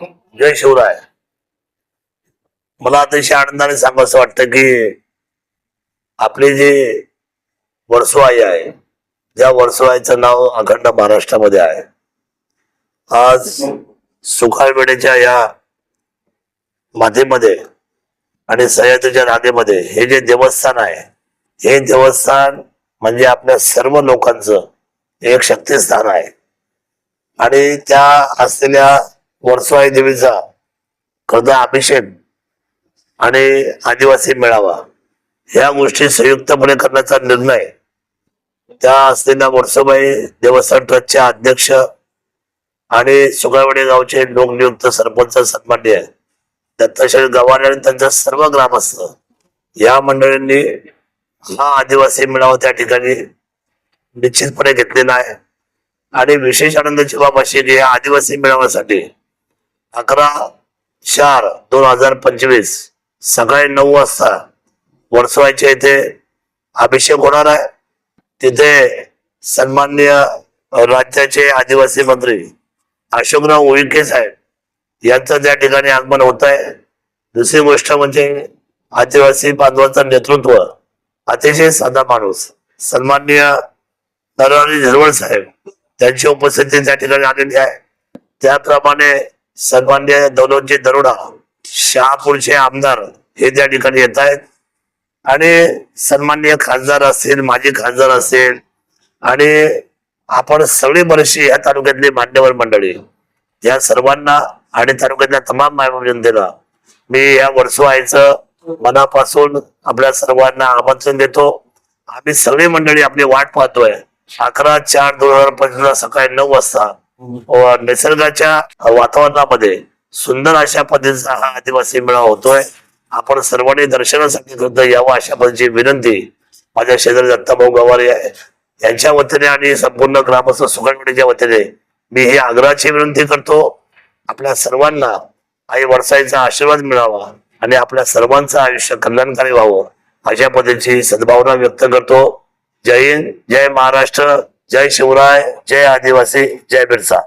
जय शिवराय. मला अतिशय आनंदाने सांगावं वाटतं की आपली जी वर्सोआई आहे ज्या वर्सोआईचं नाव अखंड महाराष्ट्रामध्ये आहे. आज सुखाळवेडेच्या या मातीमध्ये आणि सह्याद्रीच्या रागेमध्ये हे जे देवस्थान आहे हे देवस्थान म्हणजे आपल्या सर्व लोकांचं एक शक्तिस्थान आहे. आणि त्या असलेल्या वर्सवाई देवीचा खरं अभिषेक आणि आदिवासी मेळावा या गोष्टी संयुक्तपणे करण्याचा निर्णय त्या असलेल्या वर्सोबाई देवस्थान ट्रस्टच्या अध्यक्ष आणि सुगावडे गावचे लोकनियुक्त सरपंच सन्मान्य दत्ताशय गव्हाणे आणि त्यांचा सर्व ग्रामस्थ या मंडळींनी हा आदिवासी मेळावा त्या ठिकाणी निश्चितपणे घेतलेला आहे. आणि विशेष आनंदाची बाब अशी की या आदिवासी मेळाव्यासाठी अकरा चार दोन हजार पंचवीस सकाळी नऊ वाजता वर्सवायच्या इथे अभिषेक होणार आहे. तिथे सन्माननीय राज्याचे आदिवासी मंत्री अशोकराव उईके साहेब यांचं त्या ठिकाणी आगमन होत आहे. दुसरी गोष्ट म्हणजे आदिवासी बांधवांचं नेतृत्व अतिशय साधा माणूस सन्माननीय नरहरी झिरवळ साहेब त्यांची उपस्थिती त्या ठिकाणी आलेली आहे. त्याप्रमाणे सन्मान्य दौलतजी दरोडा शहापूरचे आमदार हे त्या ठिकाणी येत आहेत. आणि सन्मान्य खासदार असेल माजी खासदार असेल आणि आपण सगळी बरेचसे या तालुक्यातली मान्यवर मंडळी या सर्वांना आणि तालुक्यातल्या तमाम मायबाप जनतेला मी या वर्षवायचं मनापासून आपल्या सर्वांना आमंत्रण देतो. आम्ही सगळी मंडळी आपली वाट पाहतोय. अकरा चार दोन हजार पंचवीस सकाळी नऊ वाजता हो, निसर्गाच्या वातावरणामध्ये सुंदर अशा पद्धतीचा हा आदिवासी मेळावा होतोय. आपण सर्वांनी दर्शनासाठी सुद्धा यावं अशा पद्धतीची विनंती माझ्या शेजारी दत्ताभाऊ गवारे आहे. यांच्या वतीने आणि संपूर्ण ग्रामस्थ सुगणवाडीच्या वतीने मी ही आग्रहाची विनंती करतो. आपल्या सर्वांना आई वरसाईचा आशीर्वाद मिळावा आणि आपल्या सर्वांचं आयुष्य कल्याणकारी व्हावं अशा पद्धतीची सद्भावना व्यक्त करतो. जय हिंद जय महाराष्ट्र. जय शिवराय जय आदिवासी जय बिरसा।